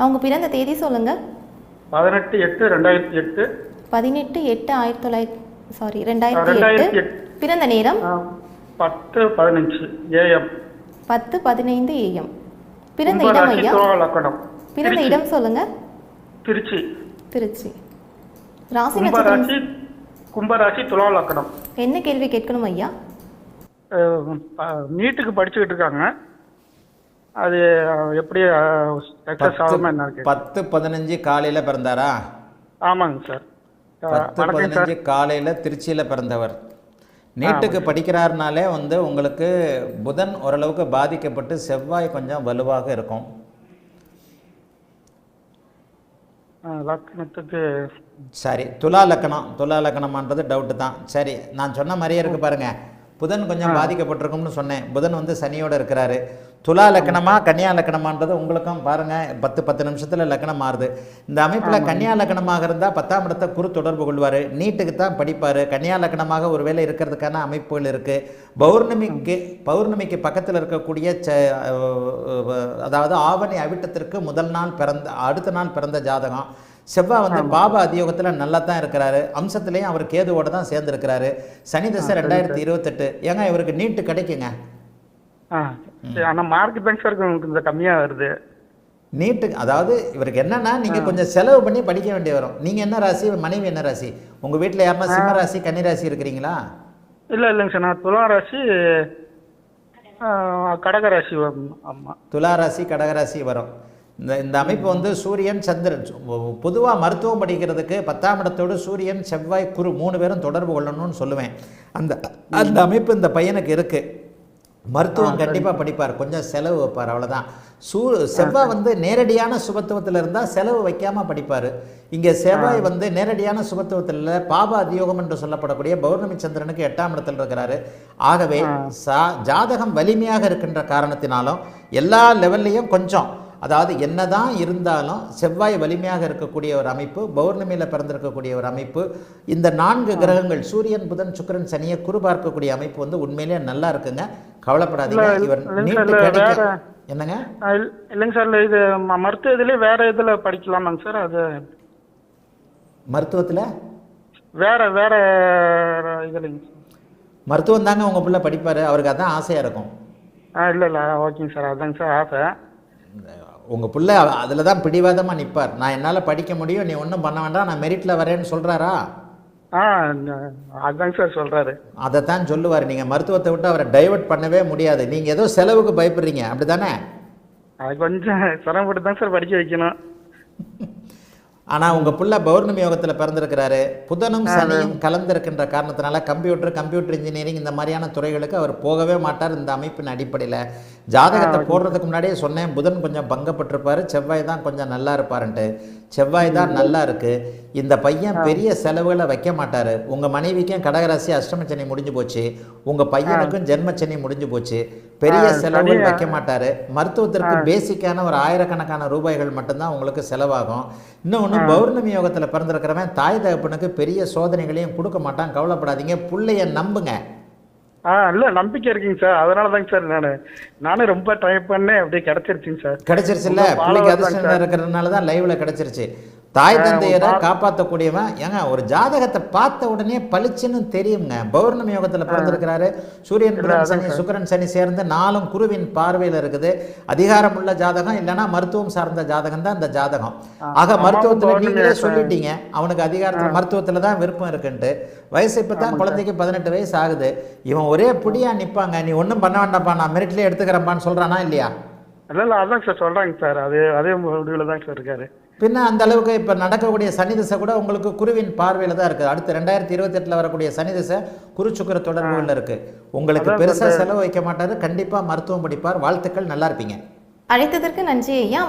அவங்க பிறந்த தேதி சொல்லுங்கள் பதினெட்டு எட்டு ரெண்டாயிரத்தி எட்டு. பதினெட்டு எட்டு ஆயிரத்தி தொள்ளாயிரத்தி சாரி ரெண்டாயிரத்தி எட்டு. பிறந்த நேரம்? பத்து பதினஞ்சு ஏஎம். பத்து பதினைந்து ஏஎம். பிறந்த இடம் ஐயா? பிறந்த. இடம் சொல்லுங்கள் திருச்சி. திருச்சி. ராசி நட்சத்திரம். கும்பராசி துலா லக்கணம். என்ன கேள்வி கேட்கணும் ஐயா? நீட்டுக்கு படிச்சுக்கிட்டு இருக்காங்க. அது எப்படி சக்ஸஸ் ஆகுமா பத்து பதினஞ்சு காலையில் பிறந்தாரா? ஆமாங்க சார். பத்து பதினஞ்சு காலையில் திருச்சியில் பிறந்தவர். நீட்டுக்கு படிக்கிறாருனாலே வந்து உங்களுக்கு புதன் ஓரளவுக்கு பாதிக்கப்பட்டு செவ்வாய் கொஞ்சம் வலுவாக இருக்கும். சரி துலா லக்கணம் துலா லக்கணமான்றது டவுட்டு தான். சரி நான் சொன்ன மாதிரியே இருக்கு பாருங்க. புதன் கொஞ்சம் பாதிக்கப்பட்டிருக்கும்னு சொன்னேன். புதன் வந்து சனியோட இருக்கிறாரு. துலா லக்கணமா கன்னியா லக்கணமான்றது உங்களுக்கும் பாருங்க. பத்து பத்து நிமிஷத்துல லக்கணம் மாறுது. இந்த அமைப்புல கன்னியா லக்கணமாக இருந்தா பத்தாம் இடத்தை குறு தொடர்பு கொள்வாரு. நீட்டுக்கு தான் படிப்பாரு. கன்னியா லக்கணமாக ஒருவேளை இருக்கிறதுக்கான அமைப்புகள் இருக்கு. பௌர்ணமிக்கு பௌர்ணமிக்கு பக்கத்தில் இருக்கக்கூடிய ச அதாவது ஆவணி அவிட்டத்திற்கு முதல் நாள் பிறந்த அடுத்த நாள் பிறந்த ஜாதகம். செவ்வாய் வந்து பாபா அதியோகத்தில் நல்லா தான் இருக்கிறாரு. அம்சத்துலேயும் அவர் கேதுவோட தான் சேர்ந்துருக்கிறாரு. சனி தசை ரெண்டாயிரத்தி இருபத்தெட்டு. ஏங்க இவருக்கு நீட்டு கிடைக்குங்க? ஆ சரி, ஆனா மார்க் தாங்க சார் கொஞ்சம் கம்மியா வருது. நீட்டு அதாவது இவருக்கு என்னன்னா நீங்கள் கொஞ்சம் செலவு பண்ணி படிக்க வேண்டி வரும். நீங்கள் என்ன ராசி? மனைவி என்ன ராசி? உங்கள் வீட்டில் யாருன்னா சிம்ம ராசி கன்னி ராசி இருக்கிறீங்களா? இல்ல இல்லைங்க சார் நான் துலா ராசி அஹ், கடக ராசி வரும். ஆமா. துலா ராசி கடகராசி வரும். இந்த இந்த அமைப்பு வந்து சூரியன் சந்திரன். பொதுவாக மருத்துவம் படிக்கிறதுக்கு பத்தாம் இடத்தோடு சூரியன் செவ்வாய் குரு மூணு பேரும் தொடர்பு கொள்ளணும்னு சொல்லுவேன். அந்த அந்த அமைப்பு இந்த பையனுக்கு இருக்குது மருத்துவம் கண்டிப்பாக படிப்பார். கொஞ்சம் செலவு வைப்பார். அவ்வளோதான் சூ செவ்வாய் வந்து நேரடியான சுபத்துவத்தில் இருந்தால் செலவு வைக்காமல் படிப்பார். இங்கே செவ்வாய் வந்து நேரடியான சுபத்துவத்தில் பாப அதியோகம் என்று சொல்லப்படக்கூடிய பௌர்ணமி சந்திரனுக்கு எட்டாம் இடத்தில் இருக்கிறாரு. ஆகவே சா ஜாதகம் வலிமையாக இருக்கின்ற காரணத்தினாலும் எல்லா லெவல்லையும் கொஞ்சம் அதாவது என்னதான் இருந்தாலும் செவ்வாய் வலிமையாக இருக்கக்கூடிய ஒரு அமைப்பு பௌர்ணமியில் பிறந்திருக்கக்கூடிய ஒரு அமைப்பு இந்த நான்கு கிரகங்கள் சூரியன் புதன் சுக்கிரன் சனியை குரு பார்க்கக்கூடிய அமைப்பு வந்து உண்மையிலேயே நல்லா இருக்குங்க. கவலைப்படாதீங்க. இவர் நீட்டு கிடைக்க வேற- என்னங்க? இல்லைங்க சார் இது மருத்துவ இதுலயே வேற இதுல படிக்கலாமாங்க சார் அது மருத்துவத்தில்? வேற வேற இதுலைங்க மருத்துவம் தாங்க உங்கள் பிள்ளை படிப்பார் அவருக்கு அதான் ஆசையாக இருக்கும். ஆ இல்ல இல்ல ஓகேங்க சார் அதாங்க சார் ஆசை. உங்கள் பிள்ளை அதில் தான் பிடிவாதமாக நிற்பார் நான் என்னால் படிக்க முடியும் நீ ஒன்றும் பண்ண வேண்டாம் நான் மெரிட்டில் வரேன்னு சொல்கிறாரா ஆ அதாங்க சார் சொல்றாரு. அதை தான் சொல்லுவார். நீங்கள் மருத்துவத்தை விட்டு அவரை டைவர்ட் பண்ணவே முடியாது. நீங்கள் ஏதோ செலவுக்கு பயப்படுறீங்க. அப்படி தானே அது கொஞ்சம் சிரமப்பட்டு தான் சார் படிக்க வைக்கணும். ஆனால் உங்கள் புள்ள பௌர்ணமி யோகத்தில் பிறந்திருக்கிறாரு. புதனும் சனியும் கலந்திருக்கின்ற காரணத்தினால கம்ப்யூட்டர் கம்ப்யூட்டர் இன்ஜினியரிங் இந்த மாதிரியான துறைகளுக்கு அவர் போகவே மாட்டார் இந்த அமைப்பின் அடிப்படையில். ஜாதகத்தை போடுறதுக்கு முன்னாடியே சொன்னேன் புதன் கொஞ்சம் பங்கப்பட்டிருப்பாரு செவ்வாய் தான் கொஞ்சம் நல்லா இருப்பாருன்ட்டு. செவ்வாய் தான் நல்லா இருக்கு. இந்த பையன் பெரிய செலவுகளை வைக்க மாட்டாரு. உங்கள் மனைவிக்கும் கடகராசி அஷ்டமச்சனி முடிஞ்சு போச்சு. உங்கள் பையனுக்கும் ஜென்மச்சனி முடிஞ்சு போச்சு. பெரிய செலவுகள் வைக்க மாட்டாரு மருத்துவத்திற்கு பேசிக்கான ஒரு ஆயிரக்கணக்கான ரூபாய்கள் மட்டும்தான் உங்களுக்கு செலவாகும். இன்னொன்று பௌர்ணமி யோகத்தில் பிறந்திருக்கிறவன் தாய் தகப்பனுக்கு பெரிய சோதனைகளையும் கொடுக்க மாட்டான். கவலைப்படாதீங்க. புள்ளைய நம்புங்க. ஆ இல்ல நம்பிக்கை இருக்குங்க சார். அதனால தாங்க சார் நான். நானும் ரொம்ப ட்ரை பண்ணேன். அப்படியே கிடைச்சிருச்சுங்க சார். கிடைச்சிருச்சுல்ல? பிள்ளைக்கு அதிர்ஷ்டம் இருக்கிறதுனால தான் லைவ்ல கிடைச்சிருச்சு. தாய் தந்தையரை காப்பாற்றக்கூடியவன் ஏங்க ஒரு ஜாதகத்தை பார்த்த உடனே பளிச்சுன்னு தெரியுங்க பௌர்ணமி யோகத்தில் பிறந்திருக்கிறாரு. சூரியன் புதன் சனி சுக்கிரன் சனி சேர்ந்து நாலும் குருவின் பார்வையில் இருக்குது. அதிகாரமுள்ள ஜாதகம் இல்லைன்னா மருத்துவம் சார்ந்த ஜாதகம் தான் இந்த ஜாதகம். ஆக மருத்துவத்தில் நீங்களே. சொல்லிட்டீங்க. அவனுக்கு அதிகாரத்தில் மருத்துவத்தில் தான் விருப்பம் இருக்குன்ட்டு. வயசு இப்போ தான் குழந்தைக்கு பதினெட்டு வயசு ஆகுது. இவன் ஒரே புடியா நிற்பாங்க நீ ஒன்றும் பண்ண வேண்டாம்ப்பா நான் மெரிட்லேயே எடுத்துக்கிறேன்ப்பான்னு சொல்கிறானா இல்லையா? இல்ல இல்ல அதாங்க சார் சொல்றாங்க சார். அது அதே முடிவுல தான் சார் இருக்காரு. பின்ன அந்த அளவுக்கு இப்போ நடக்கக்கூடிய சனி திசை கூட உங்களுக்கு குருவின் பார்வையில் தான் இருக்குது. அடுத்து ரெண்டாயிரத்தி இருபத்தெட்டில் வரக்கூடிய சனி திசை குரு சுக்கிர தொடர்புகளில் இருக்குது உங்களுக்கு பெருசாக செலவு வைக்க மாட்டாரு. கண்டிப்பாக மருத்துவம் படிப்பார். வாழ்த்துக்கள். நல்லா இருப்பீங்க. அழைத்ததற்கு நன்றி ஐயா.